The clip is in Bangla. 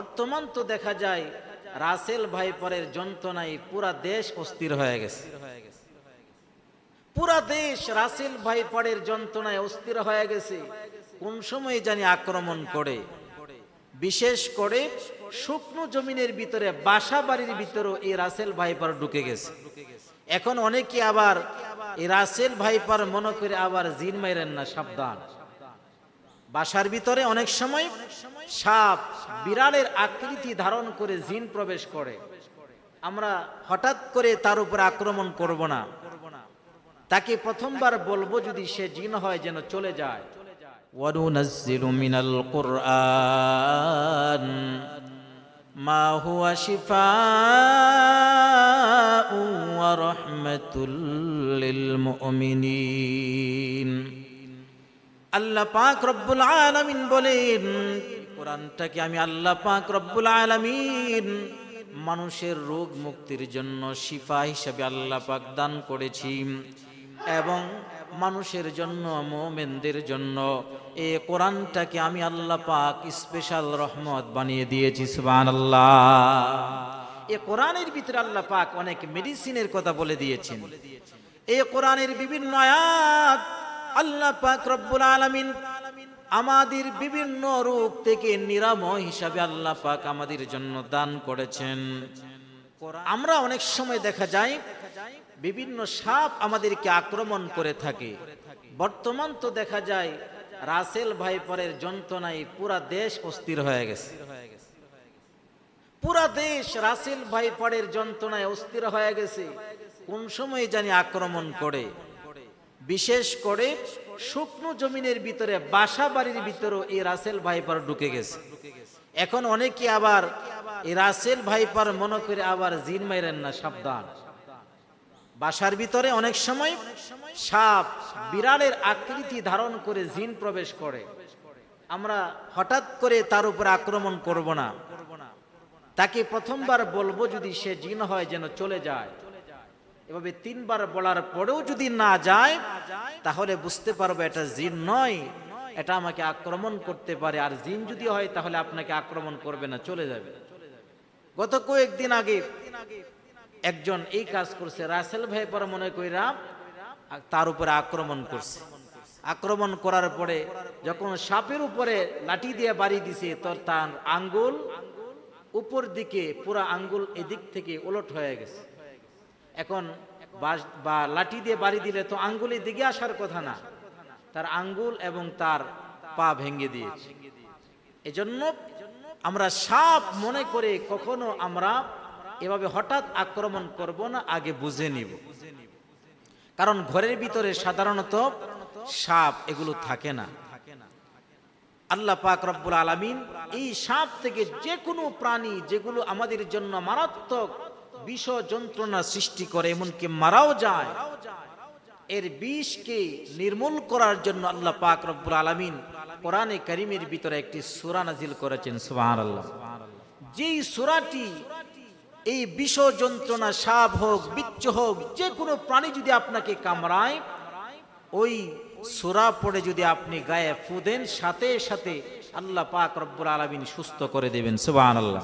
বর্তমান তো দেখা যায় রাসেল ভাইপারের যন্ত্রণায় পুরা দেশ অস্থির হয়ে গেছে। পুরা দেশ রাসেল ভাইপারের যন্ত্রণায় অস্থির হয়ে গেছে। কোন সময় জানি আক্রমণ করে। বিশেষ করে শুকনো জমিনের ভিতরে, বাসা বাড়ির ভিতরেও এই রাসেল ভাইপার ঢুকে গেছে। এখন অনেকে আবার এই রাসেল ভাইপার মনে করে আবার জিন মাইরেন না, সাবধান। বাসার ভিতরে অনেক সময় সাপ বিড়ালের আকৃতি ধারণ করে জিন প্রবেশ করে আমরা হঠাৎ করে তার উপর আক্রমণ করব না তাকে প্রথমবার বলবো যদি সে জিন হয় যেন চলে যায় وننزل من القرآن ما هو شفاء ورحمة للمؤمنين আল্লাহ পাক রব্বুল আলামিন বলেন, কোরআনটাকে আমি আল্লাহ পাক রব্বুল আলামিন মানুষের রোগ মুক্তির জন্য শিফা হিসাবে আল্লাহ পাক দান করেছি এবং মানুষের জন্য, মোমেনদের জন্য এ কোরআনটাকে আমি আল্লাহ পাক স্পেশাল রহমত বানিয়ে দিয়েছি সুবান আল্লাহ এ কোরআনের ভিতরে আল্লাহ পাক অনেক মেডিসিনের কথা বলে দিয়েছেন। এ কোরআনের বিভিন্ন আয়াত আল্লাহ পাক রব্বুল আলামিন আমাদের বিভিন্ন রোগ থেকে নিরাময় হিসাবে আল্লাহ পাক আমাদের জন্য দান করেছেন। আমরা অনেক সময় দেখা যায়, বিভিন্ন সাপ আমাদেরকে আক্রমণ করে থাকে। বর্তমান তো দেখা যায়, রাসেল ভাইপারের যন্ত্রণায় পুরা দেশ অস্থির হয়ে গেছে। পুরা দেশ রাসেল ভাইপারের যন্ত্রণায় অস্থির হয়ে গেছে। কোন সময় জানি আক্রমণ করে। বিশেষ করে শুকনো জমিনের ভিতরে বাসা বাড়ির ভিতরেও এই রাসেল ভাইপার ঢুকে গেছে। এখন অনেকে আবার এই রাসেল ভাইপার মনে করে আবার জিন মাইরেন না, সাবধান। বাসার ভিতরে অনেক সময় সাপ বিড়ালের আকৃতি ধারণ করে জিন প্রবেশ করে। আমরা হঠাৎ করে তার উপর আক্রমণ করব না। তাকে প্রথমবার বলব যদি সে জিন হয় যেন চলে যায়। এভাবে তিনবার বলার পরেও যদি না যায়, তাহলে বুঝতে পারব এটা জিন নয়। এটা আমাকে আক্রমণ করতে পারে। আর জিন যদি হয়, তাহলে আপনাকে আক্রমণ করবে না, চলে যাবে। গত কয়েকদিন আগে একজন এই কাজ করছে। রাসেল ভাই পরে মনে কইরা তার উপরে আক্রমণ করছে। আক্রমণ করার পরে যখন সাপের উপরে লাঠি দিয়ে বাড়ি দিছে, তোর তার আঙ্গুল উপর দিকে, পুরা আঙ্গুল এদিক থেকে ওলট হয়ে গেছে। এখন বা লাঠি দিয়ে বাড়ি দিলে তো আঙ্গুল দিকে আসার কথা না। তার আঙ্গুল এবং তার পা ভেঙে দিয়েছে। এজন্য আমরা সাপ মনে করে কখনো আমরা এভাবে হঠাৎ আক্রমণ করব না, আগে বুঝে নিব। কারণ ঘরের ভিতরে সাধারণত সাপ এগুলো থাকে না। আল্লাহ পাক রব্বুল আলামিন এই সাপ থেকে যে কোনো প্রাণী যেগুলো আমাদের জন্য মারাত্মক বিষ যন্ত্রণা সৃষ্টি করে, এমনকি মারাও যায়। এর বিষকে নির্মূল করার জন্য আল্লাহ পাক রব্বুল আলামিন কোরআনে কারিমের ভিতরে একটি সূরা নাজিল করেছেন, সুবহানাল্লাহ। যেই সূরাটি এই বিষ যন্ত্রণা সাপ হোক, বিচ্ছ হোক যে কোনো প্রাণী যদি আপনাকে কামড়ায়, ওই সূরা পড়ে যদি আপনি গায়ে ফুদেন সাথে সাথে আল্লাহ পাক রব্বুল আলামিন সুস্থ করে দেবেন, সুবহানাল্লাহ।